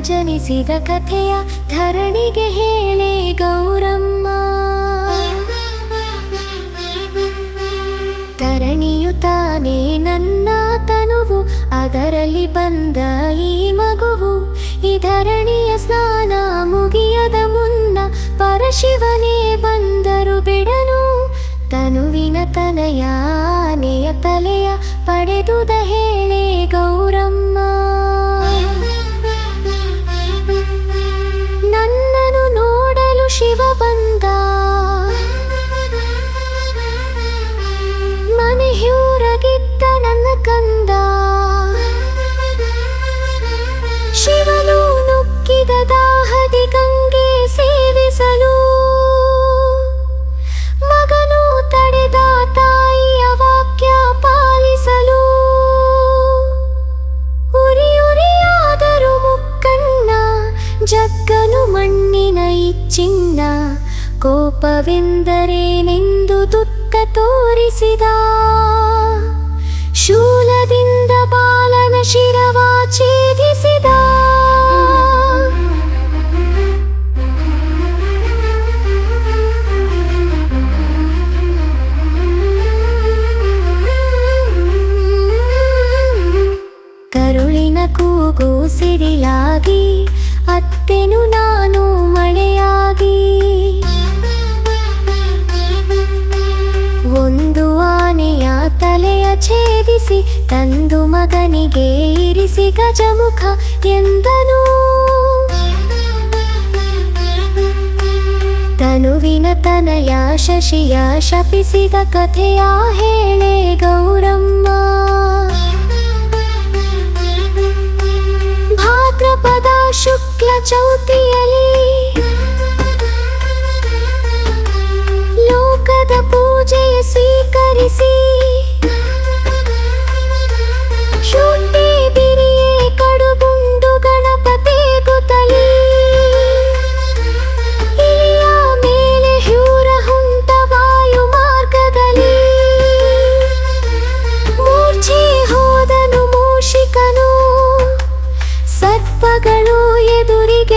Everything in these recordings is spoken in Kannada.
ಜನಿಸಿದ ಕಥೆಯ ಧರಣಿಗೆ ಹೇಳೆ ಗೌರಮ್ಮ. ಧರಣಿಯು ತಾನೇ ನನ್ನ ತನುವು, ಅದರಲ್ಲಿ ಬಂದ ಈ ಮಗುವು. ಈ ಧರಣಿಯ ಸ್ನಾನ ಮುಗಿಯದ ಮುನ್ನ ಪರಶಿವನೇ ಬಂದರು ಬಿಡನು ತನುವಿನ ತನಯ ಆನೆಯ ತಲೆಯ ಪಡೆದುದ ಕೋಪವೆಂದರೇನೆಂದು ದುಃಖ ತೋರಿಸಿದ. ಶೂಲದಿಂದ ಬಾಲನ ಶಿರವ ಛೇದಿಸಿದ. ಕರುಳಿನ ಕೂಗು ಸಿಡಿಲಾಗಿ ಅತ್ತೆನು ನಾನು ಛೇದಿಸಿ ತಂದು ಮಗನಿಗೆ ಇರಿಸಿ ಗಜಮುಖ ಎಂದನು. ತನುವಿನ ತನಯ ಶಶಿಯ ಶಪಿಸಿದ ಕಥೆಯ ಹೇಳೆ ಗೌರಮ್ಮ. ಭಾದ್ರಪದ ಶುಕ್ಲ ಚೌತಿಯಲಿ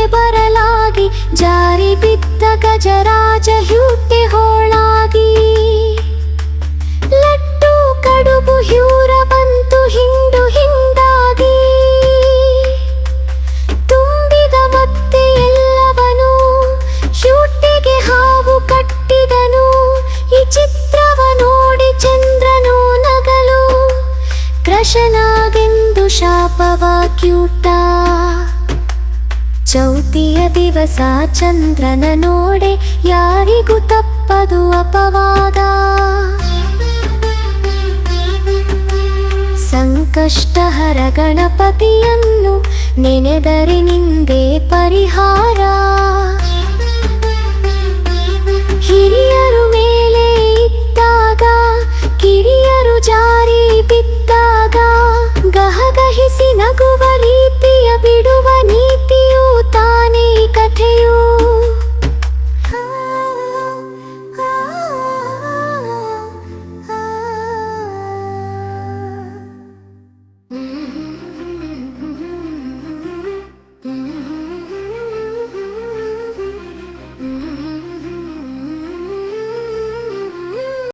ಬರಲಾಗಿ, ಜಾರಿ ಬಿದ್ದ ಗಜರಾಜ ಹ್ಯೂಟೆ ಹೋಳಾಗಿ. ಲಟ್ಟು ಕಡುಬು, ಹ್ಯೂರ ಬಂತು ಹಿಂಡು ಹಿಂಡಾಗಿ. ತುಂಬಿದ ಮತ್ತೆ ಎಲ್ಲವನು ಹ್ಯೂಟೆಗೆ ಹಾವು ಕಟ್ಟಿದನು. ಈ ಚಿತ್ರವ ನೋಡಿ ಚಂದ್ರನು ನಗಲು ಕೃಶನಾಗೆಂದು ಶಾಪವ ಕ್ಯೂಟ. ಚೌತಿಯ ದಿವಸ ಚಂದ್ರನ ನೋಡೆ ಯಾರಿಗೂ ತಪ್ಪದು ಅಪವಾದ. ಸಂಕಷ್ಟಹರ ಗಣಪತಿಯನ್ನು ನೆನೆದರೆ ನಿಂದೆ ಪರಿಹಾರ. ಹಿರಿಯರು